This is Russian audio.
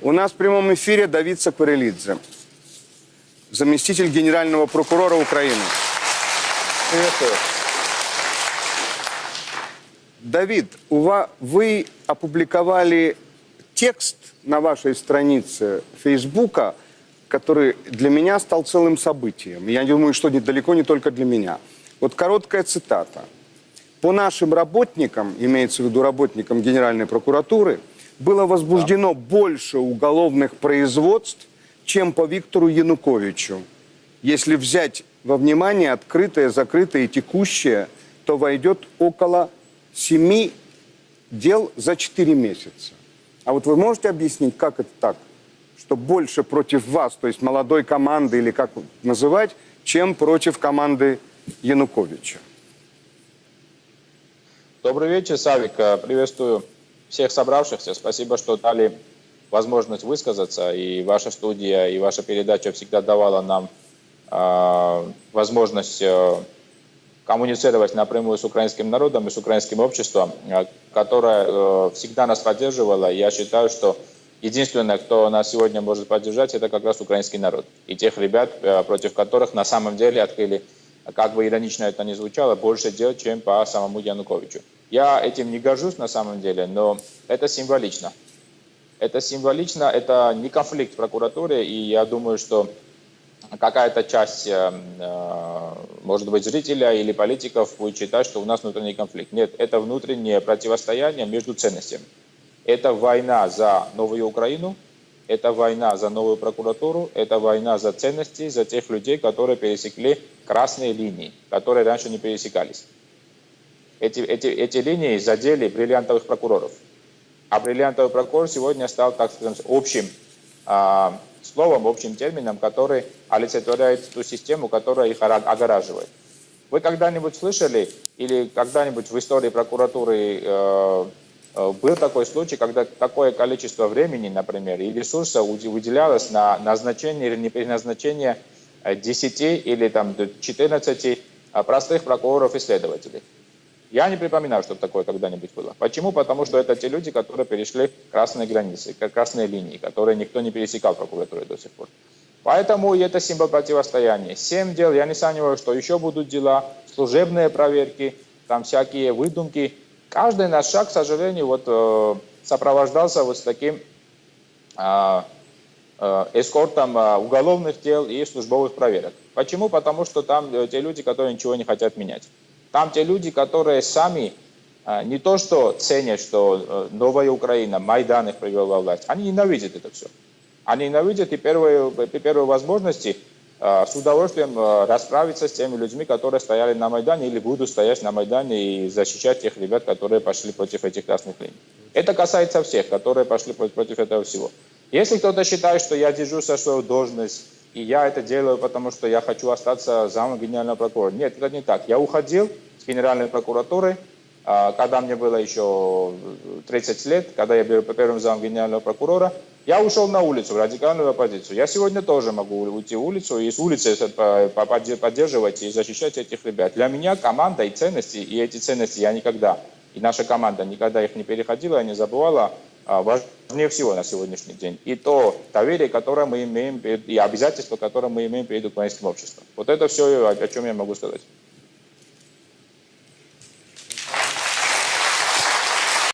У нас в прямом эфире Давид Сакварелидзе, заместитель генерального прокурора Украины. Приветствую. Давид, у ва- вы опубликовали текст на вашей странице Фейсбука, который для меня стал целым событием. Я думаю, что далеко не только для меня. Вот короткая цитата. По нашим работникам, имеется в виду работникам Генеральной прокуратуры, было возбуждено больше уголовных производств, чем по Виктору Януковичу. Если взять во внимание открытое, закрытое и текущее, то войдет около семи дел за 4 месяца. А вот вы можете объяснить, как это так? Что больше против вас, то есть молодой команды или как называть, чем против команды Януковича? Добрый вечер, Савик. Э, Приветствую всех собравшихся. Спасибо, что дали возможность высказаться. И ваша студия, и ваша передача всегда давала нам э, возможность э, коммуницировать напрямую с украинским народом и с украинским обществом, э, которое э, всегда нас поддерживало. Я считаю, что единственное, кто нас сегодня может поддержать, это как раз украинский народ. И тех ребят, э, против которых на самом деле открыли как бы иронично это ни звучало, больше дел, чем по самому Януковичу. Я этим не горжусь на самом деле, но это символично. Это символично, это не конфликт в прокуратуре, и я думаю, что какая-то часть, э, э, может быть, зрителя или политиков будет считать, что у нас внутренний конфликт. Нет, это внутреннее противостояние между ценностями. Это война за новую Украину, это война за новую прокуратуру, это война за ценности, за тех людей, которые пересекли красные линии, которые раньше не пересекались. Эти, эти, эти линии задели бриллиантовых прокуроров. А бриллиантовый прокурор сегодня стал, так скажем, общим а, словом, общим термином, который олицетворяет ту систему, которая их ора- огораживает. Вы когда-нибудь слышали или когда-нибудь в истории прокуратуры э, э, был такой случай, когда такое количество времени, например, и ресурсов уди- выделялось на назначение или непереназначение э, 10 или там, до 14 э, простых прокуроров и следователей? Я не припоминаю, чтобы такое когда-нибудь было. Почему? Потому что это те люди, которые перешли красные границы, красные линии, которые никто не пересекал в прокуратуре до сих пор. Поэтому это символ противостояния. Семь дел, я не сомневаюсь, что еще будут дела, служебные проверки, там всякие выдумки. Каждый наш шаг, к сожалению, вот, э, сопровождался вот с таким а, э, эскортом а, уголовных дел и службовых проверок. Почему? Потому что там э, те люди, которые ничего не хотят менять. Там те люди, которые сами а, не то что ценят, что э, новая Украина, Майдан их привел во власть, они ненавидят это все. Они ненавидят и первые, при первой возможности э, с удовольствием э, расправиться с теми людьми, которые стояли на Майдане или будут стоять на Майдане и защищать тех ребят, которые пошли против этих красных линий. Это касается всех, которые пошли против этого всего. Если кто-то считает, что я держу за свою должность, и я это делаю, потому что я хочу остаться замом генерального прокурора. Нет, это не так. Я уходил с генеральной прокуратуры, а, когда мне было еще 30 лет, когда я был первым замом генерального прокурора, я ушел на улицу, в радикальную оппозицию. Я сегодня тоже могу уйти в улицу и с улицы по- по- подде- поддерживать и защищать этих ребят. Для меня команда и ценности, и эти ценности я никогда, и наша команда никогда их не переходила, не забывала, важнее всего на сегодняшний день. И то доверие, которое мы имеем, и обязательства, которые мы имеем перед украинским обществом. Вот это все, о чем я могу сказать.